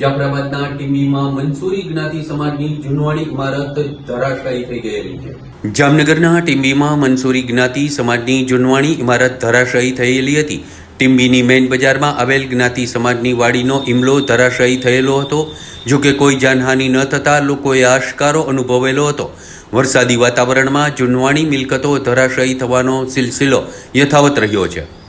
જાફરાબાદના ટીમીમાં મંસૂરી જ્ઞાતિ સમાજની જૂનવાણી ઇમારત ધરાશાયી થઈ ગયેલી છે. જામનગરના ટીમ્બીમાં મંસૂરી જ્ઞાતિ સમાજની જૂનવાણી ઇમારત ધરાશાયી થયેલી હતી. ટીમ્બીની મેઇન બજારમાં આવેલ જ્ઞાતિ સમાજની વાડીનો ઇમલો ધરાશાયી થયેલો હતો. જો કે કોઈ જાનહાનિ ન થતાં લોકોએ આશકારો અનુભવેલો હતો. વરસાદી વાતાવરણમાં જૂનવાણી મિલકતો ધરાશાયી થવાનો સિલસિલો યથાવત રહ્યો છે.